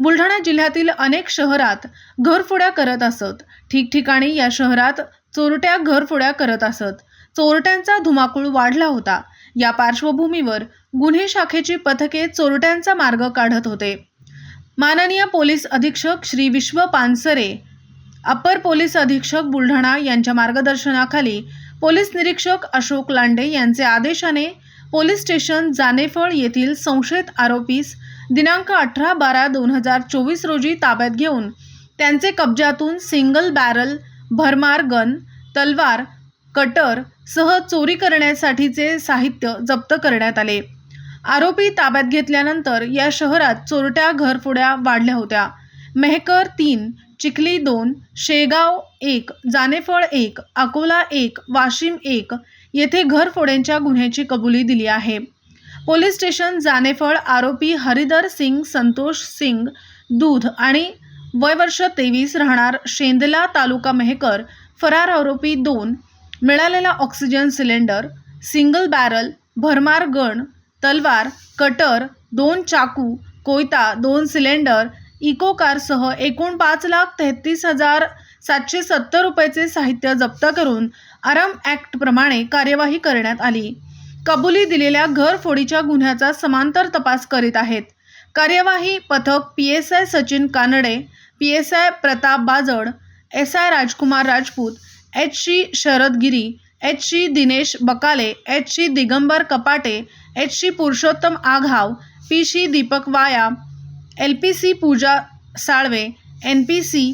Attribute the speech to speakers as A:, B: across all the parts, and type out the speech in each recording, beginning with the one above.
A: बुलढाणा जिल्ह्यातील अनेक शहरात घरफोड्या करत असत. ठिकठिकाणी या शहरात चोरट्या घरफोड्या करत असत. चोरट्यांचा धुमाकूळ वाढला होता. या पार्श्वभूमीवर गुन्हे शाखेची पथके चोरट्यांचा मार्ग काढत होते. माननीय पोलीस अधीक्षक श्री विश्व पानसरे अप्पर पोलीस अधीक्षक बुलढाणा यांच्या मार्गदर्शनाखाली पोलीस निरीक्षक अशोक लांडे यांचे आदेशाने पोलीस स्टेशन जानेफळ येथील संशयित आरोपीस दिनांक अठरा बारा दोन हजार चोवीस रोजी ताब्यात घेऊन त्यांचे कब्जातून सिंगल बॅरल भरमार गन तलवार कटर सह चोरी करण्यासाठीचे साहित्य जप्त करण्यात आले. आरोपी ताब्यात घेतल्यानंतर या शहरात चोरट्या घरफोड्या वाढल्या होत्या. मेहकर तीन चिखली दोन शेगाव एक जानेफळ एक अकोला एक वाशिम एक येथे घरफोड्यांच्या गुन्ह्याची कबुली दिली आहे. पोलीस स्टेशन जानेफळ आरोपी हरिदर सिंग संतोष सिंग दूध आणि वय वर्ष तेवीस राहणार शेंदला तालुका मेहकर फरार आरोपी दोन मिळालेला ऑक्सिजन सिलेंडर सिंगल बॅरल भरमार गण तलवार कटर दोन चाकू कोयता दोन सिलेंडर इको कारसह एकूण पाच लाख तेहतीस हजार सातशे सत्तर रुपयाचे साहित्य जप्त करून आराम ॲक्टप्रमाणे कार्यवाही करण्यात आली. कबुली दिलेल्या घरफोडीच्या गुन्ह्याचा समांतर तपास करीत आहेत. कार्यवाही पथक P S I Sachin Kanade P S I Pratap Bajad S I Rajkumar Rajput H C Sharad Giri H C Dinesh Bakale H C Digambar Kapate H C Purushottam Aghav P C Deepak Waya L P C Pooja Salve N P C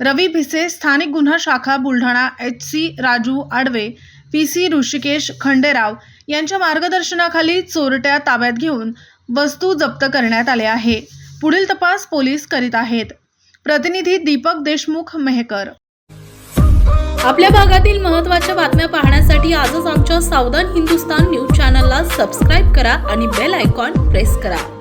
A: Ravi Bhise स्थानिक गुन्हा शाखा Buldhana H C Raju आडवे P C Rishikesh Khanderao यांच्या मार्गदर्शनाखाली चोरट्या ताब्यात घेऊन वस्तू जप्त करण्यात आल्या आहे. पुढील तपास पोलीस करीत आहेत. प्रतिनिधी दीपक देशमुख मेहकर.
B: आपल्या भागातील महत्त्वाच्या बातम्या पाहण्यासाठी आजच आमच्या सावधान हिंदुस्तान न्यूज चॅनलला सबस्क्राईब करा आणि बेल आयकॉन प्रेस करा.